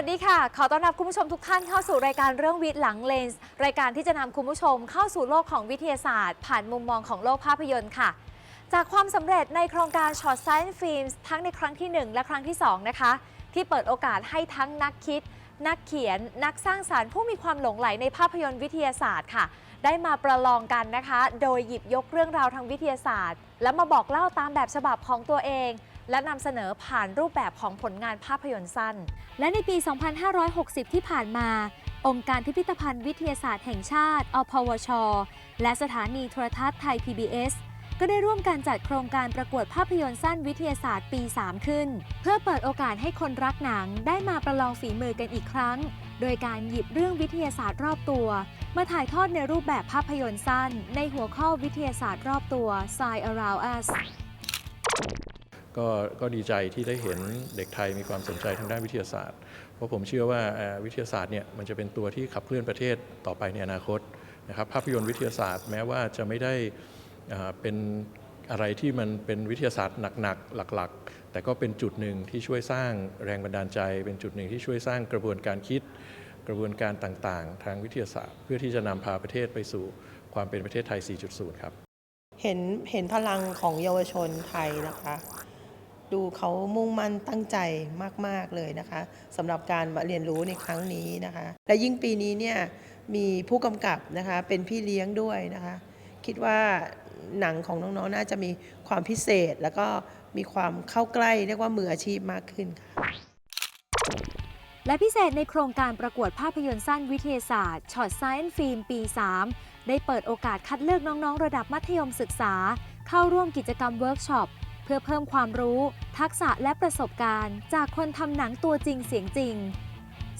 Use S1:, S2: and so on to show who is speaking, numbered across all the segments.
S1: สวัสดีค่ะ ขอต้อนรับคุณผู้ชมทุกท่านเข้าสู่รายการเรื่องวิทย์หลังเลนส์ รายการที่จะนำคุณผู้ชมเข้าสู่โลกของวิทยาศาสตร์ ผ่านมุมมองของโลกภาพยนตร์ค่ะ จากความสำเร็จในโครงการ Short Science Films ทั้งในครั้งที่ 1 และครั้งที่ 2 นะคะ ที่เปิดโอกาสให้ทั้งนักคิด นักเขียน นักสร้างสารรค์ผู้มีความหลงใหลในภาพยนตร์วิทยาศาสตร์ค่ะ ได้มาประลองกันนะคะ โดยหยิบยกเรื่องราวทางวิทยาศาสตร์ และมาบอกเล่าตามแบบฉบับของตัวเอง และนำเสนอผ่านรูปแบบของผลงานภาพยนตร์สั้น และในปี 2560 ที่ผ่านมา องค์การพิพิธภัณฑ์วิทยาศาสตร์แห่งชาติ อพวช และสถานีโทรทัศน์ไทย PBS ก็ได้ร่วมกันจัดโครงการประกวดภาพยนตร์สั้นวิทยาศาสตร์ปี 3 ขึ้น เพื่อเปิดโอกาสให้คนรักหนังได้มาประลองฝีมือกันอีกครั้ง โดยการหยิบเรื่องวิทยาศาสตร์รอบตัว มาถ่ายทอดในรูปแบบภาพยนตร์สั้น ในหัวข้อวิทยาศาสตร์รอบตัว Science Around Us
S2: ก็ก็ดีใจที่ได้เห็นเด็กไทยมีความสนใจทางด้านวิทยาศาสตร์ เพราะผมเชื่อว่าวิทยาศาสตร์เนี่ยมันจะเป็นตัวที่ขับเคลื่อนประเทศต่อไปในอนาคตนะครับภาพยนตร์วิทยาศาสตร์แม้ว่าจะไม่ได้เอ่อเป็นอะไรที่มันเป็นวิทยาศาสตร์หนักๆหลักๆ แต่ก็เป็นจุดหนึ่งที่ช่วยสร้างแรงบันดาลใจ เป็นจุดหนึ่งที่ช่วยสร้างกระบวนการคิด กระบวนการต่างๆ ทางวิทยาศาสตร์ เพื่อที่จะนำพาประเทศไปสู่ความเป็นประเทศไทย 4.0 ครับ
S3: เห็นเห็นพลังของเยาวชนไทยนะคะ ดูเขามุ่งมั่นตั้งใจมาก ๆ เลยนะคะสำหรับการมาเรียนรู้ในครั้งนี้นะคะ และยิ่งปีนี้เนี่ยมีผู้กำกับนะคะเป็นพี่เลี้ยงด้วยนะคะ คิดว่าหนังของน้องๆน่าจะมีความพิเศษ แล้วก็มีความเข้าใกล้เรียกว่ามืออาชีพมากขึ้นค่ะ
S1: และพิเศษในโครงการประกวดภาพยนตร์สั้นวิทยาศาสตร์ช็อตไซ n ์ฟิล์มปี 3 ได้เปิดโอกาสคัดเลือกน้องๆ ระดับมัธยมศึกษา เข้าร่วมกิจกรรมเวิร์กช็อป พื่อเพิ่มความรู้ ทักษะและประสบการณ์ จากคนทำหนังตัวจริงเสียงจริง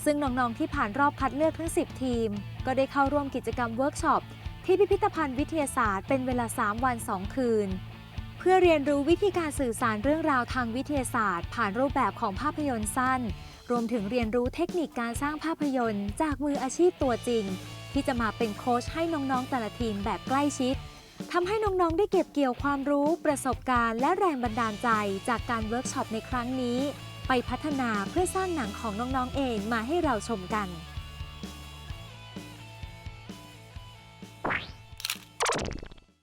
S1: ซึ่งน้องๆที่ผ่านรอบคัดเลือกทั้ง 10 ทีม ก็ได้เข้าร่วมกิจกรรมเวิร์กช็อป ที่พิพิธภัณฑ์วิทยาศาสตร์เป็นเวลา 3 วัน 2 คืน เพื่อเรียนรู้วิธีการสื่อสารเรื่องราวทางวิทยาศาสตร์ ผ่านรูปแบบของภาพยนตร์สั้น รวมถึงเรียนรู้เทคนิคการสร้างภาพยนตร์ จากมืออาชีพตัวจริง ที่จะมาเป็นโค้ชให้น้องๆแต่ละทีมแบบใกล้ชิด ทำให้น้องๆ ได้เก็บเกี่ยวความรู้ประสบการณ์และแรงบันดาลใจจากการเวิร์กช็อปในครั้งนี้ ไปพัฒนาเพื่อสร้างหนังของน้องๆ เองมาให้เราชมกัน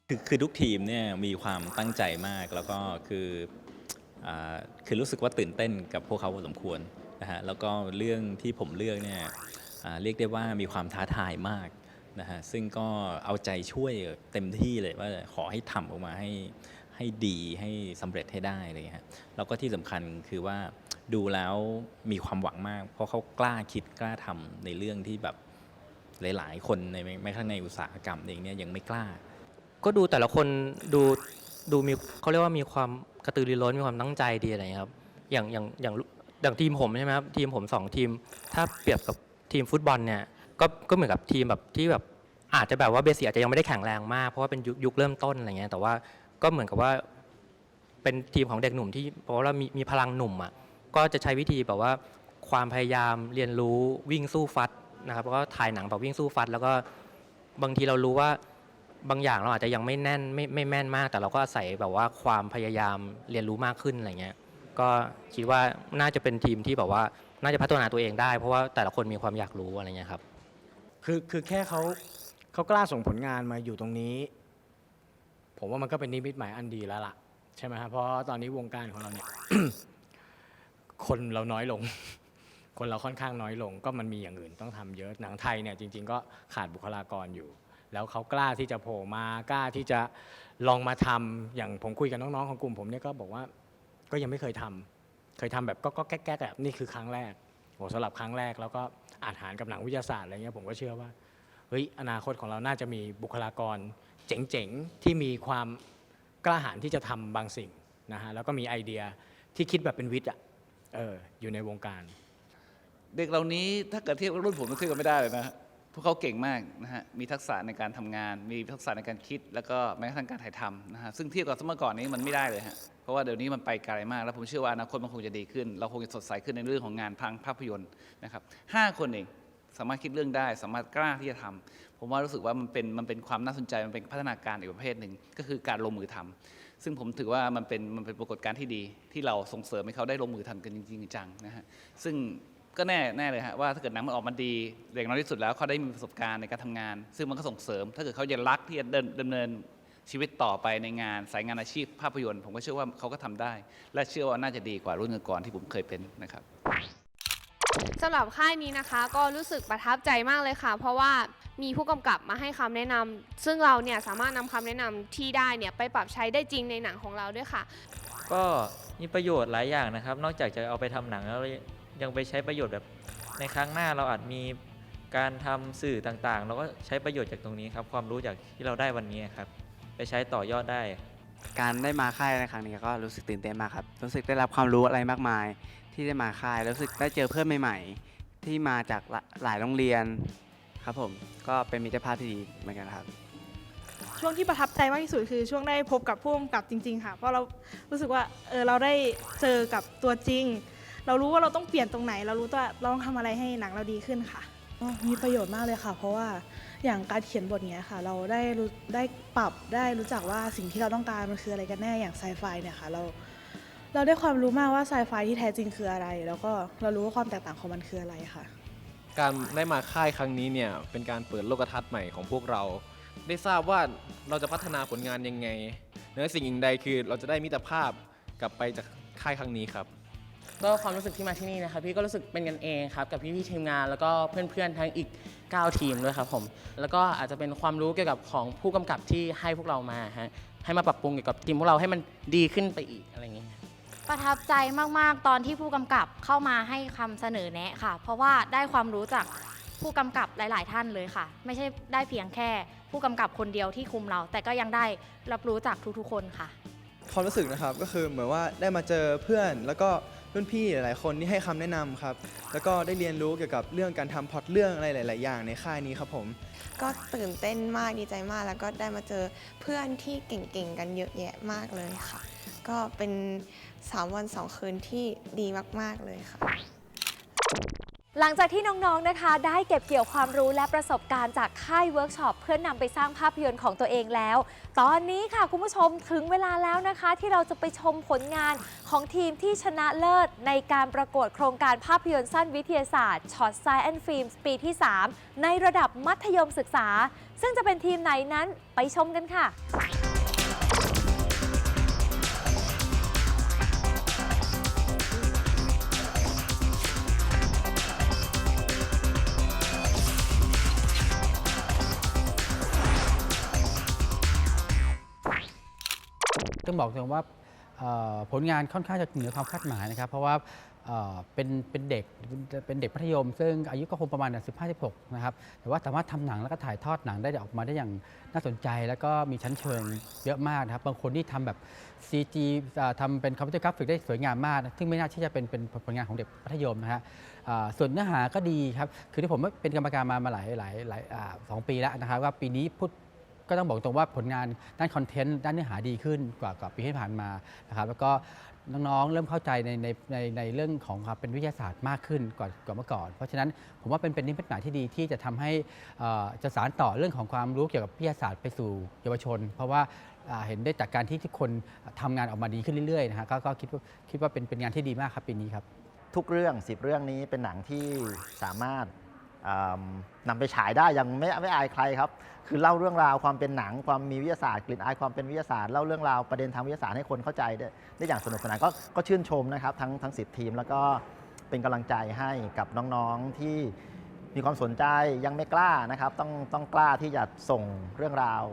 S4: คือคือทุกทีมเนี่ยมีความตั้งใจมากแล้วก็คืออาคือรู้สึกว่าตื่นเต้นกับพวกเขาพอสมควรนะฮะแล้วก็เรื่องที่ผมเลือกเนี่ยอ่าเรียกได้ว่ามีความท้าทายมาก นะฮะซึ่งก็เอาใจช่วยเต็มที่เลยว่าขอให้ทำออกมาให้ให้ดีให้สำเร็จให้ได้เลยฮะแล้วก็ที่สำคัญคือว่าดูแล้วมีความหวังมาก เพราะเขากล้าคิดกล้าทำในเรื่องที่แบบหลาย ๆ คนในแม้กระทั่งในอุตสาหกรรมเองเนี่ยยังไม่กล้า
S5: ก็ดูแต่ละคนดูดูมีเขาเรียกว่ามีความกระตือรือร้นมีความตั้งใจดีอะไรครับ อย่างอย่างอย่างอย่างทีมผมใช่ไหมครับทีมผมสองทีม ถ้าเปรียบกับทีมฟุตบอลเนี่ย ก็ก็เหมือนกับทีมแบบที่แบบอาจจะแบบว่าเบสิกอาจจะยังไม่ได้แข็งแรงมากเพราะว่าเป็นยุคยุคเริ่มต้นอะไรเงี้ยแต่ว่าก็เหมือนกับว่าเป็นทีมของเด็กหนุ่มที่เพราะว่ามีมีพลังหนุ่มอะก็จะใช้วิธีแบบว่าความพยายามเรียนรู้วิ่งสู้ฟัดนะครับแล้วก็ถ่ายหนังแบบวิ่งสู้ฟัด แล้วก็บางทีเรารู้ว่าบางอย่างเราอาจจะยังไม่แน่นไม่ไม่แม่นมาก แต่เราก็อาศัยแบบว่าความพยายามเรียนรู้มากขึ้นอะไรเงี้ยก็คิดว่าน่าจะเป็นทีมที่แบบว่าน่าจะพัฒนาตัวเองได้เพราะว่าแต่ละคนมีความอยากรู้อะไรเงี้ยครับ
S6: คือคือแค่เขาเขากล้าส่งผลงานมาอยู่ตรงนี้ ผมว่ามันก็เป็นนิมิตหมายอันดีแล้วล่ะ ใช่ไหมครับเพราะตอนนี้วงการของเราเนี่ย คนเราน้อยลง คนเราค่อนข้างน้อยลง ก็มันมีอย่างอื่นต้องทำเยอะหนังไทยเนี่ยจริง ๆ ก็ขาดบุคลากรอยู่ แล้วเขากล้าที่จะโผล่มากล้าที่จะลองมาทำอย่างผมคุยกับน้องๆของกลุ่มผมเนี่ยก็บอกว่าก็ยังไม่เคยทำเคยทำแบบก็ก็แก๊กๆแบบนี่คือครั้งแรกโหสำหรับครั้งแรกแล้วก็ อาจหารกับหนังวิทยาศาสตร์อะไรเงี้ยผมก็เชื่อว่าเฮ้ยอนาคตของเราน่าจะมีบุคลากรเจ๋งๆ ที่มีความกล้าหาญที่จะทำบางสิ่งนะฮะแล้วก็มีไอเดียที่คิดแบบเป็นวิทย์อะเอออยู่ในวงการ
S7: เด็กเหล่านี้ถ้าเกิดเทียบกับรุ่นผมก็เทียบกันไม่ได้เลยนะ พวกเขาเก่งมากนะฮะ มีทักษะในการทำงาน มีทักษะในการคิด แล้วก็แม้กระทั่งการถ่ายทำนะฮะ ซึ่งเทียบกับสมัยก่อนนี้มันไม่ได้เลยฮะ เพราะว่าเดี๋ยวนี้มันไปไกลมาก แล้วผมเชื่อว่าอนาคตมันคงจะดีขึ้น เราคงจะสดใสขึ้นในเรื่องของงานพังภาพยนตร์นะครับห้าคนเองสามารถคิดเรื่องได้ สามารถกล้าที่จะทำผมว่ารู้สึกว่ามันเป็นมันเป็นความน่าสนใจ มันเป็นพัฒนาการอีกประเภทหนึ่ง ก็คือการลงมือทำซึ่งผมถือว่ามันเป็นมันเป็นปรากฏการณ์ที่ดีที่เราส่งเสริมให้เขาได้ลงมือทำกันจริงๆจังนะฮะ ซึ่ง ก็แน่แน่เลยฮะว่าถ้าเกิดหนังมันออกมาดีอย่างน้อยที่สุดแล้วเขาได้มีประสบการณ์ในการทำงาน ซึ่งมันก็ส่งเสริม ถ้าเกิดเขายังรักที่จะเดินดำเนินชีวิตต่อไปในงานสายงานอาชีพภาพยนตร์ ผมก็เชื่อว่าเขาก็ทำได้ และเชื่อว่าน่าจะดีกว่ารุ่นก่อนๆที่ผมเคยเป็นนะครับ
S8: สำหรับค่ายนี้นะคะก็รู้สึกประทับใจมากเลยค่ะ เพราะว่ามีผู้กำกับมาให้คำแนะนำซึ่งเราเนี่ยสามารถนำคำแนะนำที่ได้เนี่ยไปปรับใช้ได้จริงในหนังของเราด้วยค่ะ
S9: ก็มีประโยชน์หลายอย่างนะครับ นอกจากจะเอาไปทำหนังแล้ว ยังไปใช้ประโยชน์แบบในครั้งหน้าเราอาจมีการทำสื่อต่างๆ เราก็ใช้ประโยชน์จากตรงนี้ครับ ความรู้จากที่เราได้วันนี้ครับ ไปใช้ต่อยอดได้
S10: การได้มาค่ายในครั้งนี้ก็รู้สึกตื่นเต้นมากครับ รู้สึกได้รับความรู้อะไรมากมาย ที่ได้มาค่ายแล้วรู้สึกได้เจอเพื่อนใหม่ ๆ ที่มาจากหลาหลายโรงเรียนครับผม ก็เป็นมิตรภาพที่ดีเหมือนกันครับ
S11: ช่วงที่ประทับใจมากที่สุดคือช่วงได้พบกับผู้กำกับจริง ๆ ค่ะ เพราะเรารู้สึกว่าเออเราได้เจอกับตัวจริง เรารู้ว่าเราต้องเปลี่ยนตรงไหน เรารู้ว่าเราต้องทำอะไรให้หนังเราดีขึ้นค่ะมีประโยชน์มากเลยค่ะ เพราะว่าอย่างการเขียนบทเนี้ยค่ะ เราได้รู้ได้ปรับได้รู้จักว่าสิ่งที่เราต้องการมันคืออะไรกันแน่อย่างไซไฟเนี่ยค่ะเราเราได้ความรู้มากว่าไซไฟที่แท้จริงคืออะไร แล้วก็เรารู้ว่าความแตกต่างของมันคืออะไรค่ะ
S12: การได้มาค่ายครั้งนี้เนี่ยเป็นการเปิดโลกทัศน์ใหม่ของพวกเรา ได้ทราบว่าเราจะพัฒนาผลงานยังไงเหนือสิ่งอื่นใดคือเราจะได้มิตรภาพกลับไปจากค่ายครั้งนี้ครับ
S13: ก็ความรู้สึกที่มาที่นี่นะครับพี่ก็รู้สึกเป็นกันเองครับกับพี่ๆทีมงานแล้วก็เพื่อนๆทั้งอีก 9 ทีมด้วยครับผมแล้วก็อาจจะเป็นความรู้เกี่ยวกับของผู้กำกับที่ให้พวกเรามาฮะให้มาปรับปรุงเกี่ยวกับทีมพวกเราให้มันดีขึ้นไปอีกอะไรอย่างเงี้ย
S14: ประทับใจมาก ๆ ตอนที่ผู้กำกับเข้ามาให้คำเสนอแนะค่ะ เพราะว่าได้ความรู้จากผู้กำกับหลาย ๆ ท่านเลยค่ะ ไม่ใช่ได้เพียงแค่ผู้กำกับคนเดียวที่คุมเรา แต่ก็ยังได้รับรู้จากทุก ๆ คนค่ะ
S15: ความรู้สึกนะครับก็คือเหมือนว่าได้มาเจอเพื่อนแล้วก็ รุ่นพี่หลายๆคนที่ให้คำแนะนำครับ แล้วก็ได้เรียนรู้เกี่ยวกับเรื่องการทำพล็อตเรื่องอะไรหลาย ๆ อย่างในค่ายนี้ครับผม
S16: ก็ตื่นเต้นมากดีใจมาก แล้วก็ได้มาเจอเพื่อนที่เก่งๆ กันเยอะแยะมากเลยค่ะ ก็เป็น 3 วัน 2 คืนที่ดีมากๆเลยค่ะ
S1: หลังจากที่น้องๆ นะคะ ได้เก็บเกี่ยวความรู้และประสบการณ์จากค่ายเวิร์กช็อปเพื่อนนำไปสร้างภาพยนตร์ของตัวเองแล้ว ตอนนี้ค่ะคุณผู้ชมถึงเวลาแล้วนะคะ ที่เราจะไปชมผลงานของทีมที่ชนะเลิศ ในการประกวดโครงการภาพยนตร์สั้นวิทยาศาสตร์ช็อตไซแอนฟิล์มปีที่ 3 ในระดับมัธยมศึกษา ซึ่งจะเป็นทีมไหนนั้นไปชมกันค่ะ
S17: ต้องบอกตรงว่าผลงานค่อนข้างจะเหนือความคาดหมายนะครับ เพราะว่าเป็นเป็นเด็กเป็นเด็กมัธยม ซึ่งอายุก็คงประมาณสิบห้าสิบหกนะครับ แต่ว่าสามารถทำหนังแล้วก็ถ่ายทอดหนังได้ออกมาได้อย่างน่าสนใจ แล้วก็มีชั้นเชิงเยอะมากนะครับ บางคนที่ทำแบบ CG เอ่อทำเป็นคอมพิวเตอร์กราฟิกได้สวยงามมาก ซึ่งไม่น่าที่จะเป็นเป็นผลงานของเด็กมัธยมนะฮะส่วนเนื้อหาก็ดีครับ คือที่ผมเป็นกรรมการมามาหลายหลายหลายสองปีแล้วนะครับว่าปีนี้พูด ก็ต้องบอกตรงว่าผลงานด้านคอนเทนต์ด้านเนื้อหาดีขึ้นกว่ากว่าปีที่ผ่านมานะครับแล้วก็น้องๆ เริ่มเข้าใจในในในในเรื่องของความเป็นวิทยาศาสตร์มากขึ้นกว่ากว่าเมื่อก่อน เพราะฉะนั้นผมว่าเป็นเป็นนิมิตหมายที่ดีที่จะทำให้เอ่อจะสานต่อเรื่องของความรู้เกี่ยวกับวิทยาศาสตร์ไปสู่เยาวชน เพราะว่าอ่าเห็นได้จากการที่ทุกคนทำงานออกมาดีขึ้นเรื่อยๆนะฮะก็ก็คิดว่าคิดว่าเป็นเป็นงานที่ดีมากครับปีนี้ครับ
S18: ทุกเรื่อง 10 เรื่องนี้เป็นหนังที่สามารถ นำไปฉายได้อยังไม่ไม่อายใครครับ คือเล่าเรื่องราวความเป็นหนังความมีวิทยาศาสตร์กลิ่นอายความเป็นวิทยาศาสตร์เล่าเรื่องราวประเด็นทางวิทยาศาสตร์ให้คนเข้าใจได้ได้อย่างสนุกสนานก็ก็ชื่นชมนะครับทั้งทั้งสิทีม แล้วก็เป็นกำลังใจให้กับน้องๆที่มีความสนใจยังไม่กล้านะครับ ต้องต้องกล้าที่จะส่งเรื่องราว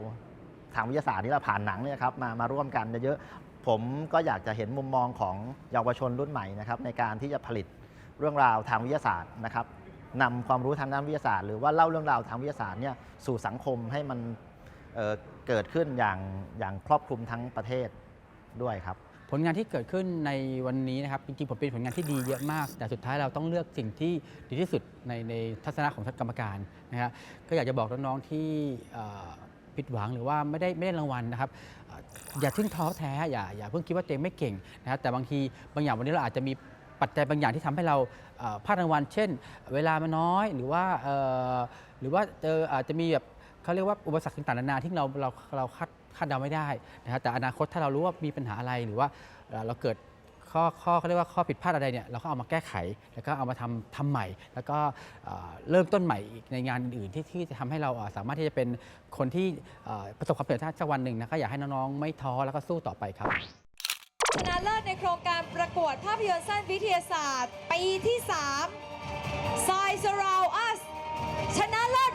S18: ทางวิทยาศาสตร์นี่เราผ่านหนังเนี่ยครับมามาร่วมกันเยอะๆผมก็อยากจะเห็นมุมมองของเยาวชนรุ่นใหม่นะครับในการที่จะผลิตเรื่องราวทางวิทยาศาสตร์นะครับ นำความรู้ทางด้านวิทยาศาสตร์หรือว่าเล่าเรื่องราวทางวิทยาศาสตร์เนี่ยสู่สังคมให้มันเเกิดขึ้นอย่างอย่างครอบคลุมทั้งประเทศด้วยครับ
S17: ผลงานที่เกิดขึ้นในวันนี้นะครับจริงๆผมเป็นผลงานที่ดีเยอะมาก แต่สุดท้ายเราต้องเลือกสิ่งที่ดีที่สุดในในทัศนะของท่านกรรมการนะฮะก็อยากจะบอกน้องๆที่ผิดหวังหรือว่าไม่ได้ไม่ได้รางวัลนะครับ อย่าเพิ่งท้อแท้อย่าอย่าเพิ่งคิดว่าตัวเองไม่เก่งนะครับแต่บางทีบางอย่างวันนี้เราอาจจะมี ปัจจัยบางอย่างที่ทำให้เราพลาดรางวัล เช่น เวลามันน้อยหรือว่าหรือว่าเจออาจจะมีแบบเขาเรียกว่าอุปสรรคต่างๆนานาที่เราเราเราคาดคาดเดาไม่ได้นะครับแต่อนาคตถ้าเรารู้ว่ามีปัญหาอะไรหรือว่าเราเกิดข้อข้อเขาเรียกว่าข้อผิดพลาดอะไรเนี่ยเราก็เอามาแก้ไข แล้วก็เอามาทำทำใหม่ แล้วก็เริ่มต้นใหม่อีกในงานอื่นๆที่ที่จะทำให้เราสามารถที่จะเป็นคนที่ประสบความสำเร็จสักวันหนึ่งนะก็อยากให้น้องๆไม่ท้อแล้วก็สู้ต่อไปครับ
S1: ชนะเลิศในโครงการประกวดภาพยนตร์สั้นวิทยาศาสตร์ ปีที่3 s i z e r o u n Us ชนะเลิศ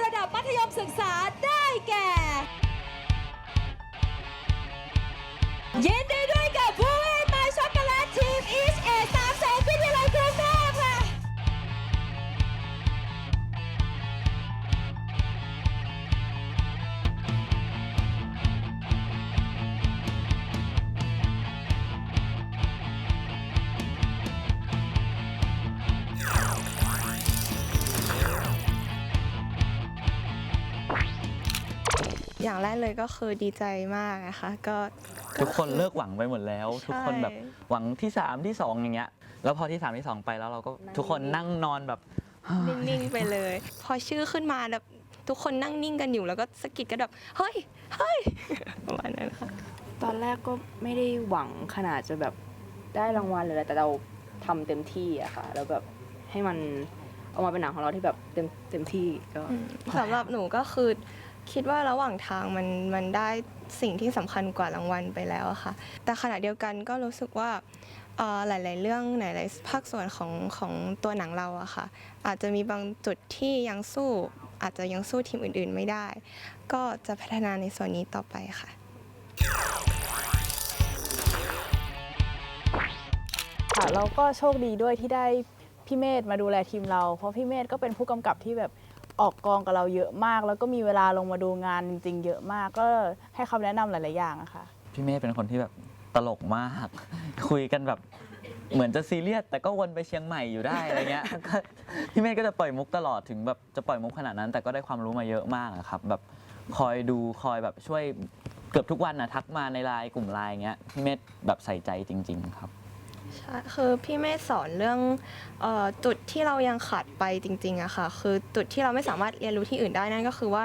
S1: อย่าง
S16: แรกเลยก็คือดีใจมากนะคะก็
S19: ทุกคนเลิกหวังไปหมดแล้ว ทุกคนแบบ
S16: ใช่
S19: หวังที่3ที่2อย่างเงี้ยแล้วพอที่3ที่2ไปแล้วเราก็ทุกคนนั่งนอนแบบ
S16: นิ่งๆไปเลย พอชื่อขึ้นมาแบบทุกคนนั่งนิ่งกันอยู่แล้วก็สะกิดกันแบบเฮ้ยเฮ้ยประมาณนั้นค่ะ
S20: ตอนแรกก็ไม่ได้หวังขนาดจะแบบได้รางวัลหรืออะไรแต่เราทำเต็มที่อะค่ะ แล้วแบบให้มันออกมาเป็นหนังของเราที่แบบเต็มเต็มที่ก็
S16: สำหรับหนูก็คือ คิดว่าระหว่างทางมันมันได้สิ่งที่สำคัญกว่ารางวัลไปแล้วอะค่ะ แต่ขณะเดียวกันก็รู้สึกว่าเอ่อหลาย ๆ เรื่องหลายๆภาคส่วนของของตัวหนังเราอะค่ะ อาจจะมีบางจุดที่ยังสู้อาจจะยังสู้ทีมอื่น ๆ ไม่ได้ ก็จะพัฒนาในส่วนนี้ต่อไปค่ะ
S21: ค่ะเราก็โชคดีด้วยที่ได้พี่เมธมาดูแลทีมเรา เพราะพี่เมธก็เป็นผู้กำกับที่แบบ ออกกองกับเราเยอะมาก แล้วก็มีเวลาลงมาดูงานจริง ๆ เยอะมาก ก็ให้คำแนะนำหลาย ๆ อย่างอะค่ะ
S19: พี่เมฆเป็นคนที่แบบตลกมาก คุยกันแบบเหมือนจะซีเรียสแต่ก็วนไปเชียงใหม่อยู่ได้อะไรเงี้ยก็พี่เมฆก็จะปล่อยมุกตลอดถึงแบบจะปล่อยมุกขนาดนั้น แต่ก็ได้ความรู้มาเยอะมากอะครับ แบบคอยดูคอยแบบช่วยเกือบทุกวันนะทักมาในไลน์กลุ่มไลน์เงี้ยพี่เมฆแบบใส่ใจจริง ๆ ครับ
S16: ใช่คือพี่เมธสอนเรื่องเออจุดที่เรายังขาดไปจริงๆอะค่ะ คือจุดที่เราไม่สามารถเรียนรู้ที่อื่นได้นั่นก็คือว่า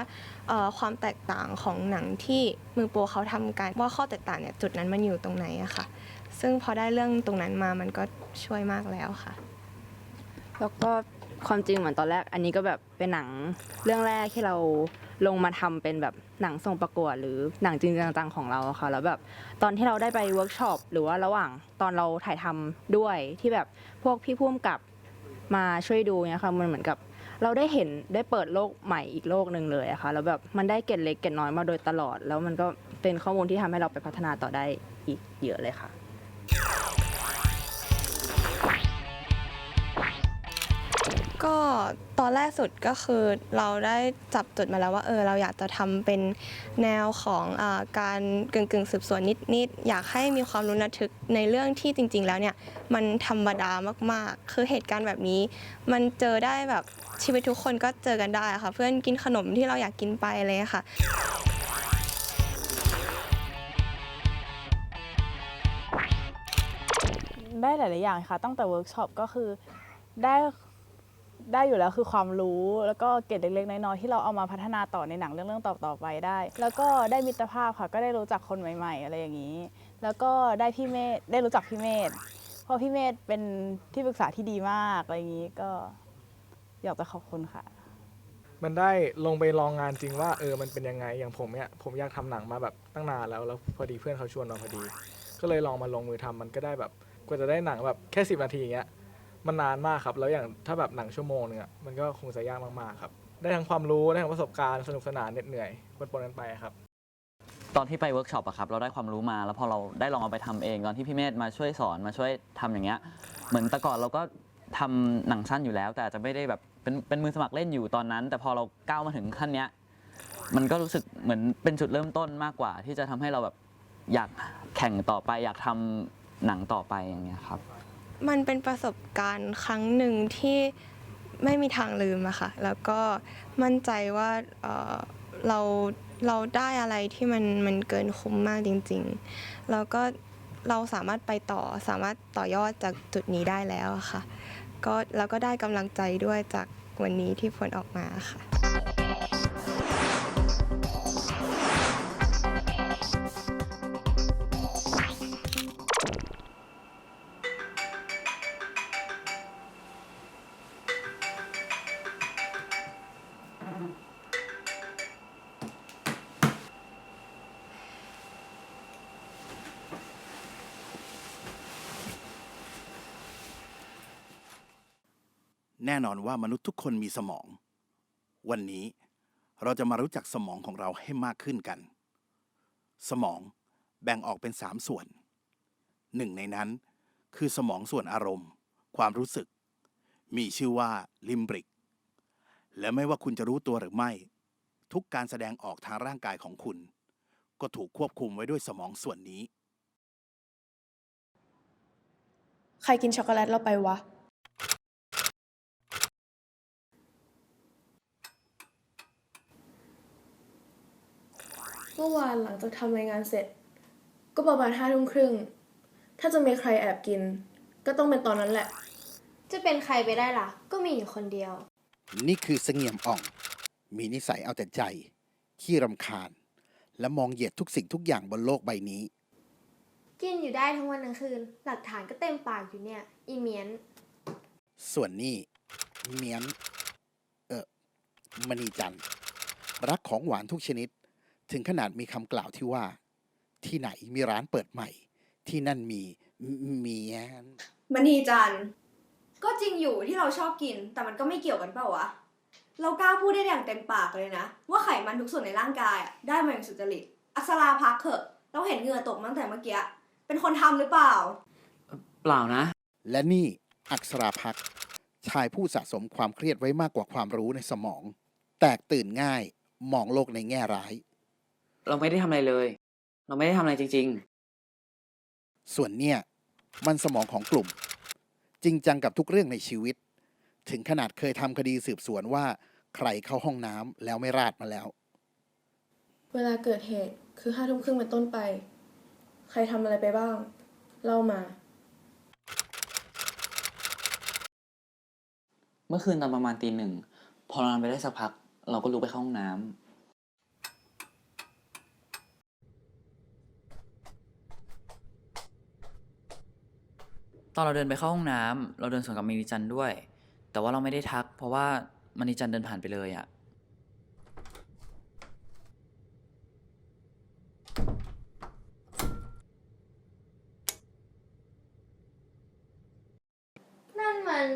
S16: เอ่อความแตกต่างของหนังที่มือโปรเขาทำกันว่าข้อแตกต่างเนี่ยจุดนั้นมันอยู่ตรงไหนอะค่ะ ซึ่งพอได้เรื่องตรงนั้นมามันก็ช่วยมากแล้วค่ะ
S20: แล้วก็ความจริงเหมือนตอนแรก อันนี้ก็แบบเป็นหนังเรื่องแรกที่เรา ลงมาทำเป็นแบบหนังส่งประกวดหรือหนังจริงๆจังๆของเราค่ะแล้วแบบตอนที่เราได้ไปเวิร์กช็อปหรือว่าระหว่างตอนเราถ่ายทำด้วยที่แบบพวกพี่พุ่มกับมาช่วยดูเนี่ยค่ะมันเหมือนกับเราได้เห็นได้เปิดโลกใหม่อีกโลกหนึ่งเลยอะค่ะแล้วแบบมันได้เกร็ดเล็กเกร็ดน้อยมาโดยตลอด แล้วมันก็เป็นข้อมูลที่ทำให้เราไปพัฒนาต่อได้อีกเยอะเลยค่ะ
S16: ก็ตอนแรกสุดก็คือเราได้จับจุดมาแล้วว่าเออเราอยากจะทำเป็นแนวของอาการกึ่งกึ่งๆสืบสวนนิดๆอยากให้มีความรู้ระทึกในเรื่องที่จริง ๆ แล้วเนี่ยมันธรรมดามากๆ คือเหตุการณ์แบบนี้ มันเจอได้แบบชีวิตทุกคนก็เจอกันได้ค่ะ เพื่อนกินขนมที่เราอยากกินไปอะไรเลยค่ะ
S21: ได้หลาย ๆ อย่างค่ะ ตั้งแต่เวิร์กช็อปก็คือได้ ได้อยู่แล้วคือความรู้แล้วก็เกร็ดเล็กๆน้อยๆที่เราเอามาพัฒนาต่อในหนังเรื่องเรื่องต่อๆไปได้ แล้วก็ได้มิตรภาพค่ะก็ได้รู้จักคนใหม่ ๆ อะไรอย่างนี้ แล้วก็ได้พี่เมธได้รู้จักพี่เมธเพราะพี่เมธเป็นที่ปรึกษาที่ดีมากอะไรอย่างนี้ก็อยากจะขอบคุณค่ะ
S22: มันได้ลงไปลองงานจริงว่าเออมันเป็นยังไงอย่างผมเนี่ยผมอยากทำหนังมาแบบตั้งนานแล้วแล้วพอดีเพื่อนเขาชวนมาพอดี ก็เลยลองมาลงมือทำมันก็ได้แบบกว่าจะได้หนังแบบแค่10นาทีอย่างเงี้ย มันนานมากครับ แล้วอย่างถ้าแบบหนังชั่วโมงนึงอะมันก็คงจะยากมากๆครับ ได้ทั้งความรู้ได้ทั้งประสบการณ์สนุกสนานเหน็ดเหนื่อยปนๆกันไปครับ
S19: ตอนที่ไปเวิร์กช็อปอะครับเราได้ความรู้มาแล้วพอเราได้ลองเอาไปทำเองตอนที่พี่เมธมาช่วยสอนมาช่วยทำอย่างเงี้ยเหมือนแต่ก่อนเราก็ทำหนังสั้นอยู่แล้ว แต่อาจจะไม่ได้แบบเป็นเป็นมือสมัครเล่นอยู่ตอนนั้น แต่พอเราก้าวมาถึงขั้นเนี้ยมันก็รู้สึกเหมือนเป็นจุดเริ่มต้นมากกว่า ที่จะทำให้เราแบบอยากแข่งต่อไปอยากทำหนังต่อไปอย่างเงี้ยครับ
S16: มันเป็นประสบการณ์ครั้งหนึ่งที่ไม่มีทางลืมอะค่ะ แล้วก็มั่นใจว่าเอ่อเราเราได้อะไรที่มันมันเกินคุ้มมากจริง ๆ แล้วก็เราสามารถไปต่อสามารถต่อยอดจากจุดนี้ได้แล้วอะค่ะ ก็แล้วก็ได้กำลังใจด้วยจากวันนี้ที่ผลออกมาค่ะ
S23: แน่นอนว่ามนุษย์ทุกคนมีสมอง วันนี้เราจะมารู้จักสมองของเราให้มากขึ้นกัน สมองแบ่งออกเป็นสามส่วน หนึ่งในนั้นคือสมองส่วนอารมณ์ ความรู้สึก มีชื่อว่าลิมบริก และไม่ว่าคุณจะรู้ตัวหรือไม่ ทุกการแสดงออกทางร่างกายของคุณ ก็ถูกควบคุมไว้ด้วยสมองส่วนนี้
S11: ใครกินช็อกโกแลตเราไปวะ
S24: เมื่อวานหลังจากทำรายงานเสร็จ ก็ประมาณห้าทุ่มครึ่ง ถ้าจะมีใครแอบกิน ก็ต้องเป็นตอนนั้นแหละ
S25: จะเป็นใครไปได้ล่ะ ก็มีอยู่คนเดียว
S23: นี่คือเสงี่ยมอ่อง มีนิสัยเอาแต่ใจ ขี้รำคาญ และมองเหยียดทุกสิ่งทุกอย่างบนโลกใบนี้
S25: กินอยู่ได้ทั้งวันทั้งคืน หลักฐานก็เต็มปากอยู่เนี่ย อีเมียน
S23: ส่วนนี่เมียน เออมณีจันทร์รักของหวานทุกชนิด ถึงขนาดมีคำกล่าวที่ว่า ที่ไหนมีร้านเปิดใหม่ ที่นั่นมีเมียน
S26: มณีจันทร์ก็จริงอยู่ที่เราชอบกิน แต่มันก็ไม่เกี่ยวกันเปล่าวะเรากล้าพูดได้อย่างเต็มปากเลยนะ ว่าไขมันทุกส่วนในร่างกายอะได้มาอย่างสุจริตอักษราพักเถอะเราเห็นเหงื่อตกตั้งแต่เมื่อกี้เป็นคนทำหรือเปล่า
S10: เปล่านะ
S23: และนี่อักษราพักษ์ชายผู้สะสมความเครียดไว้มากกว่าความรู้ในสมอง แตกตื่นง่ายมองโลกในแง่ร้าย
S10: เราไม่ได้ทำอะไรเลย เราไม่ได้ทำอะไรจริง
S23: ส่วนเนี่ยมันสมองของกลุ่ม จริงจังกับทุกเรื่องในชีวิต ถึงขนาดเคยทำคดีสืบสวนว่า ใครเข้าห้องน้ำแล้วไม่ราดมาแล้ว
S24: เวลาเกิดเหตุคือห้าทุ่มครึ่งเป็นต้นไป ใครทำอะไรไปบ้าง เล่ามา
S19: เมื่อคืนตอนประมาณตีหนึ่ง พอเรานอนไปได้สักพัก เราก็ลุกไปเข้าห้องน้ำ ตอนเราเดินไปเข้าห้องน้ำเราเดินสวนกับมณีจันทร์ด้วย แต่ว่าเราไม่ได้ทัก เพราะว่ามณีจันทร์เดินผ่านไปเลยอะ
S25: นั่นมัน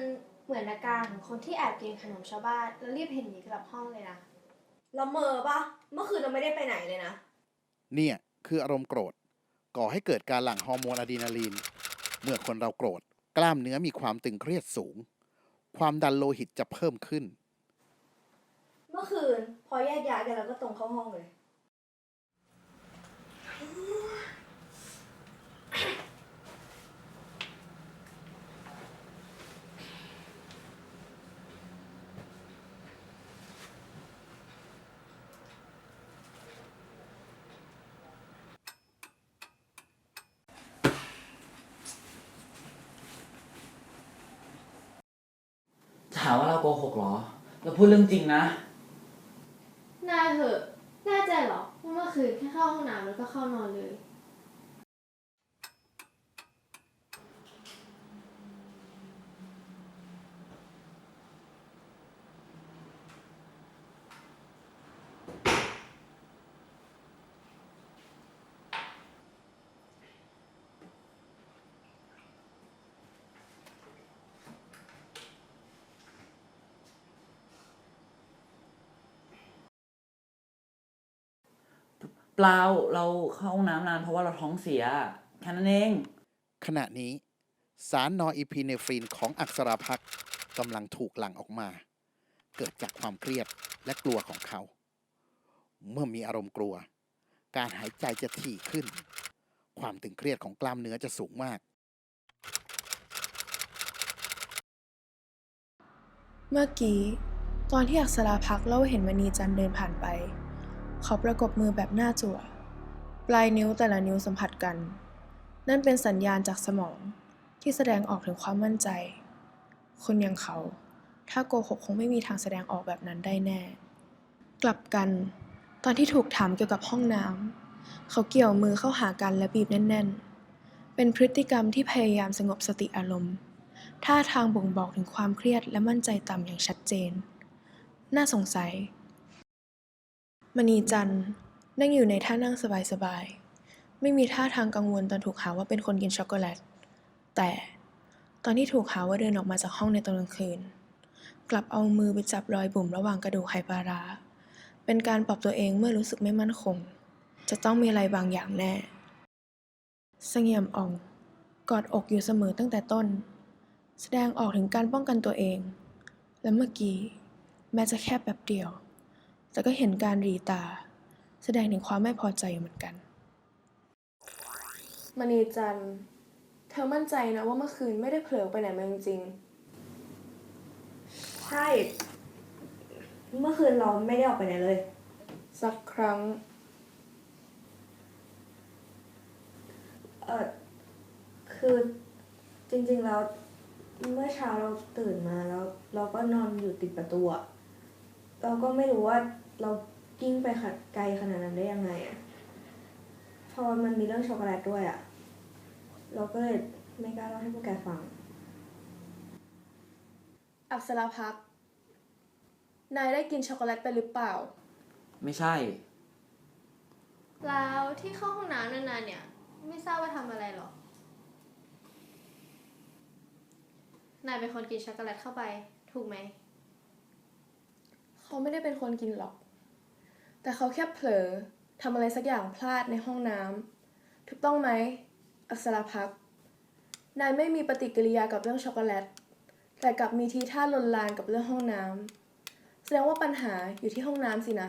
S25: เหมือนอาการของคนที่แอบกินขนมชาวบ้านแล้วรีบเห็นหนีกลับห้องเลยนะ
S26: เราเมอปะเมื่อคืนเราไม่ได้ไปไหนเลยนะ
S23: เนี่ย คืออารมณ์โกรธ ก่อให้เกิดการหลั่งฮอร์โมนอะดรีนาลีน เมื่อคนเราโกรธ กล้ามเนื้อมีความตึงเครียดสูง ความดันโลหิตจะเพิ่มขึ้น
S26: เมื่อคืน พอแยกย้ายกันเราก็ตรงเข้าห้องเลยา
S19: มว่าเราโกหกเหรอ เราพูดเรื่องจริงนะ
S25: น่าเหอะ น่าใจเหรอว่าเมื่อคืนแค่เข้าห้องน้ำแล้วก็เข้านอนเลย
S19: เปล่าเราเข้าห้องน้ำนานเพราะว่าเราท้องเสียแค่นั้นเอง
S23: ขณะนี้สารนอร์อีพีเนฟรินของอักษราพักษ์กำลังถูกหลั่งออกมา เกิดจากความเครียดและกลัวของเขา เมื่อมีอารมณ์กลัว การหายใจจะถี่ขึ้น ความตึงเครียดของกล้ามเนื้อจะสูงมาก
S24: เมื่อกี้ ตอนที่อักษราพักเล่าเห็นมณีจันทร์เดินผ่านไป เขาประกบมือแบบหน้าจั่ว ปลายนิ้วแต่ละนิ้วสัมผัสกัน นั่นเป็นสัญญาณจากสมองที่แสดงออกถึงความมั่นใจ คนอย่างเขา ถ้าโกหกคงไม่มีทางแสดงออกแบบนั้นได้แน่ กลับกัน ตอนที่ถูกถามเกี่ยวกับห้องน้ำเขาเกี่ยวมือเข้าหากันและบีบแน่น ๆ เป็นพฤติกรรมที่พยายามสงบสติอารมณ์ท่าทางบ่งบอกถึงความเครียดและมั่นใจต่ำอย่างชัดเจน น่าสงสัย มณีจันทร์นั่งอยู่ในท่านั่งสบายๆ ไม่มีท่าทางกังวลตอนถูกหาว่าเป็นคนกินช็อกโกแลต แต่ตอนที่ถูกหาว่าเดินออกมาจากห้องในตอนกลางคืน กลับเอามือไปจับรอยบุ๋มระหว่างกระดูกไหปลาร้า เป็นการปลอบตัวเองเมื่อรู้สึกไม่มั่นคง จะต้องมีอะไรบางอย่างแน่เสงี่ยมอ่อง กอดอกอยู่เสมอตั้งแต่ต้น แสดงออกถึงการป้องกันตัวเอง และเมื่อกี้แม้จะแค่แป๊บเดียว แต่ก็เห็นการรีตา แสดงถึงความไม่พอใจอยู่เหมือนกัน
S27: มณีจันทร์เธอมั่นใจนะว่าเมื่อคืนไม่ได้เผลอไปไหนมาจริง
S26: ใช่ เมื่อคืนเราไม่ได้ออกไปไหนเลย
S27: ๆสักครั้ง
S26: เออคือจริงๆแล้วเมื่อเช้าเราตื่นมาแล้ว เราก็นอนอยู่ติดประตูอะเราก็ไม่รู้ว่า เรากิ้งไปขัดไกลขนาดนั้นได้ยังไงอะพอมันมีเรื่องช็อกโกแลตด้วยอะเราก็เลยไม่กล้าเล่าให้พวกแกฟัง
S27: อักษราพักนายได้กินช็อกโกแลตไปหรือเปล่า
S19: ไม่ใช่
S25: แล้วที่เข้าห้องน้ำนานๆเนี่ย ไม่ทราบว่าทำอะไรหรอ นายเป็นคนกินช็อกโกแลตเข้าไป ถูกไหม
S27: เขาไม่ได้เป็นคนกินหรอก แต่เขาแค่เผลอทำอะไรสักอย่างพลาดในห้องน้ำถูกต้องไหม อักษรพักนายไม่มีปฏิกิริยากับเรื่องช็อกโกแลต แต่กลับมีทีท่าลนลานกับเรื่องห้องน้ำแสดงว่าปัญหาอยู่ที่ห้องน้ำสินะ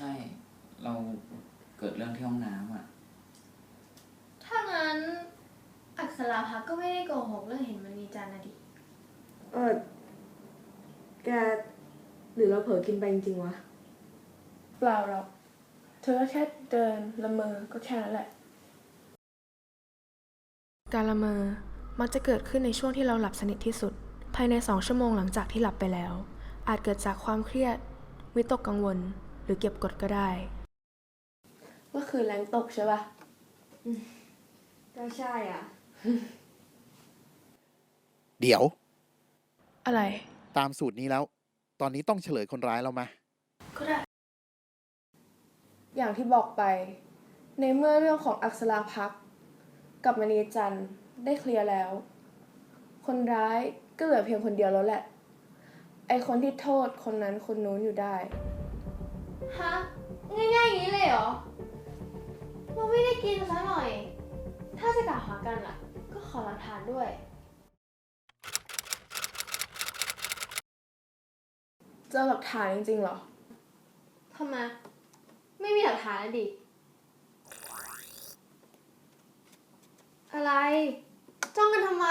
S19: ช่เราเกิดเรื่องที่ห้องน้ำอะ
S25: ถ้างั้น อักษราพักก็ไม่ได้โกหกเรื่องเห็นมันมีจันทร์นะดิ
S26: เออแกหรือเราเผลอกินไปจริงๆวะ
S27: เปล่าหรอก เธอก็แค่เดินละเมอ ก็แค่นั้นแหละ
S24: การละเมอ มักจะเกิดขึ้นในช่วงที่เราหลับสนิทที่สุด ภายในสองชั่วโมงหลังจากที่หลับไปแล้ว อาจเกิดจากความเครียด วิตกกังวลห รือเก็บกดก็ได้
S27: เมื่อคืนแรงตกใช่ปะ
S26: ก็ใช่อะ
S23: เดี๋ยว
S24: อะไร
S23: ตามสูตรนี้แล้ว ตอนนี้ต้องเฉลยคนร้ายแล้วไหม
S27: ก็ได้ อย่างที่บอกไป ในเมื่อเรื่องของอักษราพัก กับมณีจันทร์ได้เคลียร์แล้ว คนร้ายก็เหลือเพียงคนเดียวแล้วแหละ ไอคนที่โทษคนนั้นคนนู้นอยู่ได้
S25: ฮะ ง่ายๆอย่างนี้เลยเหรอ เราไม่ได้กินซะหน่อย ถ้าจะกล่าวหากันล่ะ ก็ขอหลักฐานด้วย
S27: เจอหลักฐานจริงๆเหรอ
S25: ทำไม ไม่มีหลักฐานนะดิ อะไร จ้องกันทำไม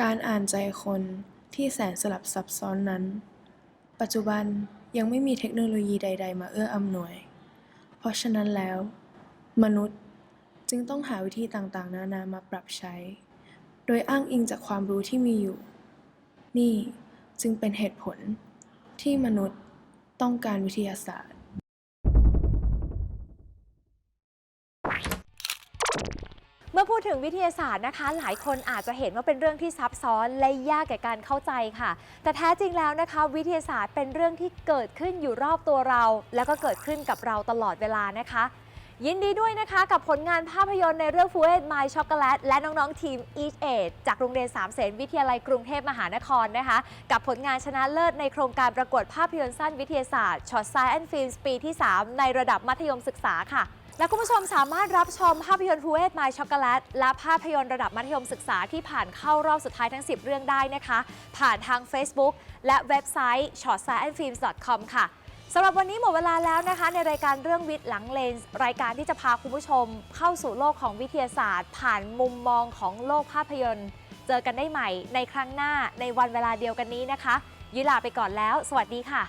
S25: กา
S24: รอ่านใจคนที่แสนสลับซับซ้อนนั้น ปัจจุบันยังไม่มีเทคโนโลยีใด ๆ มาเอื้ออำนวย เพราะฉะนั้นแล้ว มนุษย์จึงต้องหาวิธีต่างๆ นานามาปรับใช้ โดยอ้างอิงจากความรู้ที่มีอยู่ นี่จึงเป็นเหตุผลที่มนุษย์ต้องการวิทยาศาสตร์
S1: ถึงวิทยาศาสตร์นะคะ หลายคนอาจจะเห็นว่าเป็นเรื่องที่ซับซ้อนและยากแก่การเข้าใจค่ะ แต่แท้จริงแล้วนะคะ วิทยาศาสตร์เป็นเรื่องที่เกิดขึ้นอยู่รอบตัวเรา แล้วก็เกิดขึ้นกับเราตลอดเวลานะคะ ยินดีด้วยนะคะกับผลงานภาพยนตร์ในเรื่อง f u e d My Chocolate และน้องๆทีม Each a g จากโรงเรียนสามเสนวิทยาลัยกรุงเทพมหานครนะคะ กับผลงานชนะเลิศในโครงการประกวดภาพยนตร์สั้นวิทยาศาสตร์ Short Science Films ปีที่ 3 ในระดับมัธยมศึกษาค่ะ และคุณผู้ชมสามารถรับชมภาพยนตร์ f u e d My Chocolate และภาพยนตร์ระดับมัธยมศึกษาที่ผ่านเข้ารอบสุดท้ายทั้ง 10 เรื่องได้นะคะ ผ่านทาง Facebook และเว็บไซต์ shortsciencefilms.com ค่ะสำหรับวันนี้หมดเวลาแล้วนะคะ ในรายการเรื่องวิทย์หลังเลนส์รายการที่จะพาคุณผู้ชม เข้าสู่โลกของวิทยาศาสตร์ ผ่านมุมมองของโลกภาพยนตร์ เจอกันได้ใหม่ในครั้งหน้าในวันเวลาเดียวกันนี้นะคะยุลาไปก่อนแล้ว สวัสดีค่ะ